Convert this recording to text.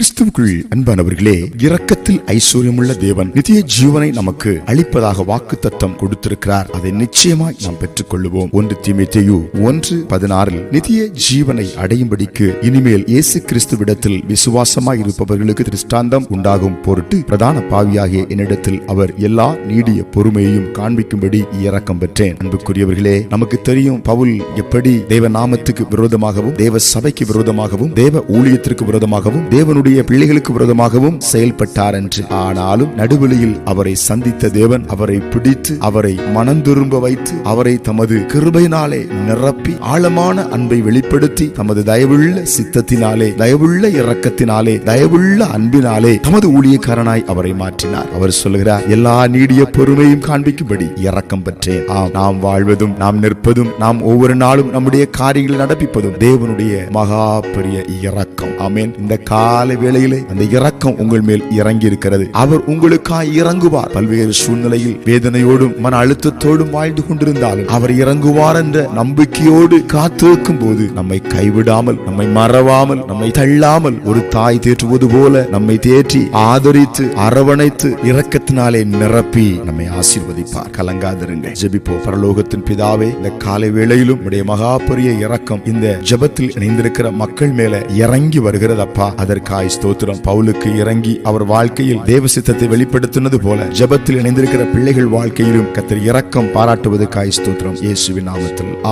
கிறிஸ்துவுக்குள் அன்பானவர்களே இரக்கத்தில் ஐஸ்வர்யமுள்ள தேவன் நித்திய ஜீவனை நமக்கு அளிப்பதாக வாக்கு தத்தம் கொடுத்திருக்கிறார். அதை நிச்சயமாய் நாம் பெற்றுக் கொள்ளுவோம் ஒன்று தீமைத்தேயு ஒன்று பதினாறில் நித்திய ஜீவனை அடையும்படிக்கு இனிமேல் இயேசு கிறிஸ்துவிடத்தில் விசுவாசமாய் இருப்பவர்களுக்கு திருஷ்டாந்தம் உண்டாகும் பொருட்டு பிரதான பாவியாகிய என்னிடத்தில் அவர் எல்லா நீடிய பொறுமையையும் காண்பிக்கும்படி இறக்கம் பெற்றேன். அன்புக்குரியவர்களே நமக்கு தெரியும் பவுல் எப்படி தேவ நாமத்துக்கு விரோதமாகவும் தேவ சபைக்கு விரோதமாகவும் தேவ ஊழியத்திற்கு விரோதமாகவும் தேவனுடைய பிள்ளைகளுக்கு விரோதமாகவும் செயல்பட்டார் என்று ஆனாலும் நடுவெளியில் அவரை சந்தித்த தேவன் அவரை பிடித்து அவரை மனந்திரும்ப வைத்து அவரை தமது கிருபையினாலே நிரப்பி ஆழமான அன்பை வெளிப்படுத்தி தமது தயவுள்ள சித்தத்தினாலே தயவுள்ள இரக்கத்தினாலே தயவுள்ள அன்பினாலே தமது ஊழியக்காரனாய் அவரை மாற்றினார். அவர் சொல்லுகிறார் எல்லா நீடிய பொறுமையும் காண்பிக்கும்படி இரக்கம் பெற்றேன். ஆம் நாம் வாழ்வதும் நாம் நிற்பதும் நாம் ஒவ்வொரு நாளும் நம்முடைய காரியங்களை நடப்பிப்பதும் தேவனுடைய மகா பெரிய இரக்கம். ஆமென். இந்த காலை வேளையிலே அந்த இரக்கம் உங்கள் மேல் இறங்கி இருக்கிறது அவர் உங்களுக்காய் இறங்குவார். பல்வேறு சூழ்நிலையில் வேதனையோடும் மன அழுத்தத்தோடும் வாழ்ந்து கொண்டிருந்தாலும் அவர் இறங்குவார் என்ற நம்பிக்கையோடு காத்திருக்கும் போது நம்மை கைவிடாமல் நம்மை மறவாமல் நம்மை தள்ளாமல் ஒரு தாய் தேற்றுவது போல நம்மை தேற்றி ஆதரித்து அரவணைத்து இரக்கத்தினாலே நிரப்பி நம்மை ஆசீர்வதிப்பார். கலங்காதிருங்கள். ஜெபிப்போ பரலோகத்தின் பிதாவே இந்த காலை வேளையிலும் உடைய மகா பெரிய இரக்கம் இந்த ஜெபத்தில் இணைந்திருக்கிற மக்கள் மேல இறங்கி வருகிறதப்பா அதற்காய் ஸ்தோத்திரம். பவுலுக்கு இறங்கி அவர் வாழ்க்கையில் தேவ சித்தத்தை வெளிப்படுத்தினது போல ஜெபத்தில் இணைந்திருக்கிற பிள்ளைகள் வாழ்க்கையிலும் கத்தர் இரக்கம் பாராட்டுவதற்காய் ஸ்தோத்திரம். இயேசுவின் நாமத்தில்.